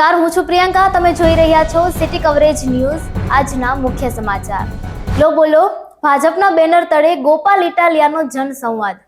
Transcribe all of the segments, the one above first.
નમસ્કાર, હું છું પ્રિયંકા. તમે જોઈ રહ્યા છો સિટી કવરેજ ન્યૂઝ આજના મુખ્ય સમાચાર. લો બોલો, ભાજપના બેનર તળે ગોપાલ ઇટાલિયાનો જનસંવાદ.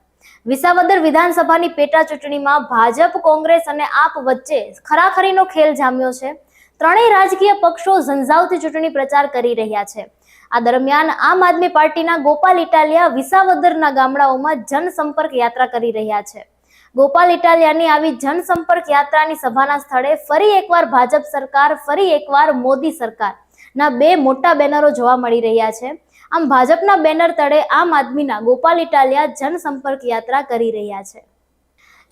વિસાવદર વિધાનસભાની પેટા ચૂંટણીમાં ભાજપ, કોંગ્રેસ અને આપ વચ્ચે ખરાખરીનો ખેલ જામ્યો છે. ત્રણેય રાજકીય પક્ષો ઝંઝાવતી ચૂંટણી પ્રચાર કરી રહ્યા છે. આ દરમિયાન આમ આદમી પાર્ટીના ગોપાલ ઇટાલિયા વિસાવદરના ગામડાઓમાં જનસંપર્ક યાત્રા કરી રહ્યા છે. ગોપાલ ઇટાલિયાની આવી જનસંપર્ક યાત્રાની સભાના સ્થળે ફરી એકવાર ભાજપ સરકાર, ફરી એકવાર મોદી સરકાર ના બે મોટા બેનરો જોવા મળી રહ્યા છે. આમ ભાજપના બેનર તળે આમ આદમીના ગોપાલ ઇટાલિયા જનસંપર્ક યાત્રા કરી રહ્યા છે.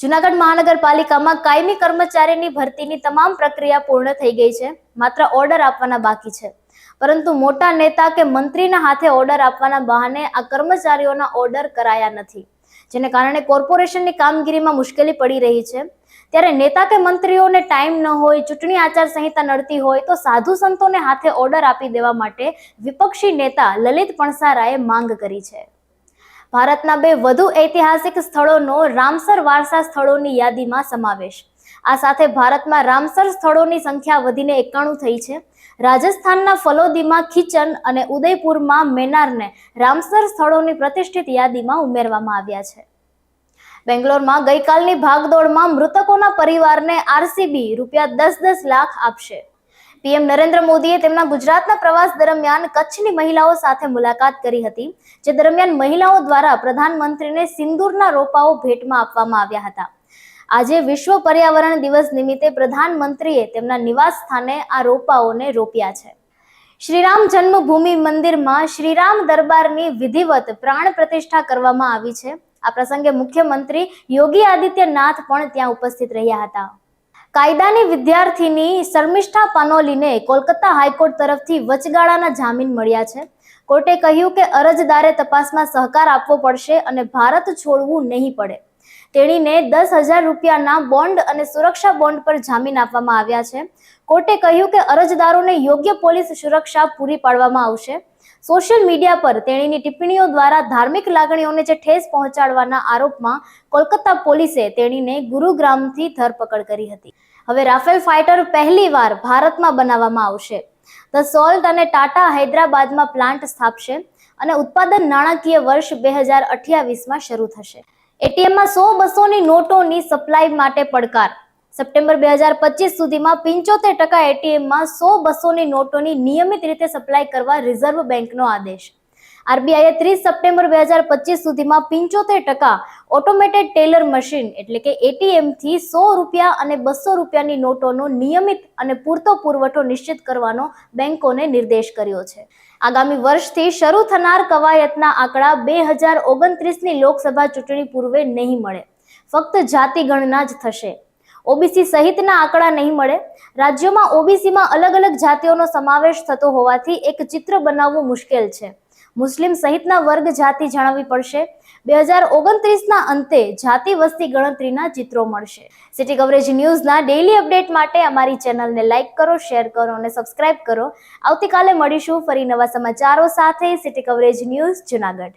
જુનાગઢ મહાનગરપાલિકામાં કાયમી કર્મચારીની ભરતીની તમામ પ્રક્રિયા પૂર્ણ થઈ ગઈ છે. માત્ર ઓર્ડર આપવાના બાકી છે. પરંતુ મોટા નેતા કે મંત્રીના હાથે ઓર્ડર આપવાના બહાને આ કર્મચારીઓના ઓર્ડર કરાયા નથી. જેને કારણે કોર્પોરેશનની કામગીરીમાં મુશ્કેલી પડી રહી છે. ત્યારે નેતા કે મંત્રીઓને ટાઈમ ન હોય, ચૂંટણી આચાર સંહિતા નડતી હોય, તો સાધુ સંતોને હાથે ઓર્ડર આપી દેવા માટે વિપક્ષી નેતા લલિત પણસારાએ માંગ કરી છે. ભારતના બે વધુ ઐતિહાસિક સ્થળોનો રામસર વારસા સ્થળોની યાદીમાં સમાવેશ. આ સાથે ભારતમાં રામસર સ્થળોની સંખ્યા વધીને એકાણું થઈ છે. રાજસ્થાનના ફલોદીમાં ખીચન અને ઉદયપુરમાં મેનારને રામસર સ્થળોની પ્રતિષ્ઠિત યાદીમાં ઉમેરવામાં આવ્યા છે. બેંગ્લોરમાં ગઈકાલની ભાગદોડમાં મૃતકોના પરિવારને આરસીબી રૂપિયા દસ દસ લાખ આપશે. પીએમ નરેન્દ્ર મોદીએ તેમના ગુજરાતના પ્રવાસ દરમિયાન કચ્છની મહિલાઓ સાથે મુલાકાત કરી હતી, જે દરમિયાન મહિલાઓ દ્વારા પ્રધાનમંત્રીને સિંદૂરના રોપાઓ ભેટમાં આપવામાં આવ્યા હતા. આજે વિશ્વ પર્યાવરણ દિવસ નિમિત્તે પ્રધાનમંત્રીએ તેમના નિવાસ સ્થાને આ રોપાઓને રોપ્યા છે. શ્રીરામ જન્મભૂમિ મંદિરમાં શ્રીરામ દરબારની વિધિવત પ્રાણ પ્રતિષ્ઠા કરવામાં આવી છે. આ પ્રસંગે મુખ્યમંત્રી યોગી આદિત્યનાથ પણ ત્યાં ઉપસ્થિત રહ્યા હતા. કાયદાની વિદ્યાર્થીની શર્મિષ્ઠા પાનોલીને કોલકાતા હાઈકોર્ટ તરફથી વચગાળાના જામીન મળ્યા છે. કોર્ટે કહ્યું કે અરજદારે તપાસમાં સહકાર આપવો પડશે અને ભારત છોડવું નહીં પડે. તેણીને દસ હજાર રૂપિયાના બોન્ડ અને સુરક્ષા બોન્ડ પર જામીન આપવામાં આવ્યા છે. કોર્ટે કહ્યું કે અરજદારોને યોગ્ય પોલીસ સુરક્ષા પૂરી પાડવામાં આવશે. સોશિયલ મીડિયા પર તેણીની ટિપ્પણીઓ દ્વારા ધાર્મિક લાગણીઓને જે ઠેસ પહોંચાડવાના આરોપમાં કોલકાતા પોલીસે તેણીને ગુરુગ્રામથી ધરપકડ કરી હતી. હવે રાફેલ ફાઇટર પહેલીવાર ભારતમાં બનાવવામાં આવશે. ધ સોલ્ટ અને ટાટા હૈદરાબાદમાં પ્લાન્ટ સ્થાપશે અને ઉત્પાદન નાણાકીય વર્ષ બે હજાર અઠ્યાવીસમાં શરૂ થશે. એટીએમમાં સો બસોની નોટોની સપ્લાય માટે પડકાર. સપ્ટેમ્બર બે હજાર પચીસ સુધીમાં પંચોતેર ટકા એટીએમમાં સો બસોની નોટોની નિયમિત રીતે સપ્લાય કરવા રિઝર્વ બેંકનો આદેશ. આરબીઆઈએ ત્રીસ સપ્ટેમ્બર બે હજાર પચીસ સુધીમાં પંચોતેર ટકા ઓટોમેટેડ ટેલર મશીન એટલે કે એટીએમથી સો રૂપિયા અને બસો રૂપિયાની નોટોનો નિયમિત અને પૂરતો પુરવઠો નિશ્ચિત કરવાનો બેંકોને નિર્દેશ કર્યો છે. આગામી વર્ષથી શરૂ થનાર કવાયતના આંકડા બે હજાર ઓગણત્રીસની લોકસભા ચૂંટણી પૂર્વે નહીં મળે. ફક્ત જાતિ ગણના જ થશે. ઓબીસી સહિતના આંકડા નહીં મળે. રાજ્યોમાં ઓબીસીમાં અલગ અલગ જાતિઓનો સમાવેશ થતો હોવાથી એક ચિત્ર બનાવવું મુશ્કેલ છે. મુસ્લિમ સહિતના વર્ગ જાતિ જણાવવી પડશે. બે હજાર ઓગણત્રીસના અંતે જાતિ વસ્તી ગણતરીના ચિત્રો મળશે. સિટી કવરેજ ન્યૂઝના ડેઇલી અપડેટ માટે અમારી ચેનલને લાઇક કરો શેર કરો અને સબસ્ક્રાઇબ કરો. આવતીકાલે મળીશું ફરી નવા સમાચારો સાથે. City coverage news Junagadh.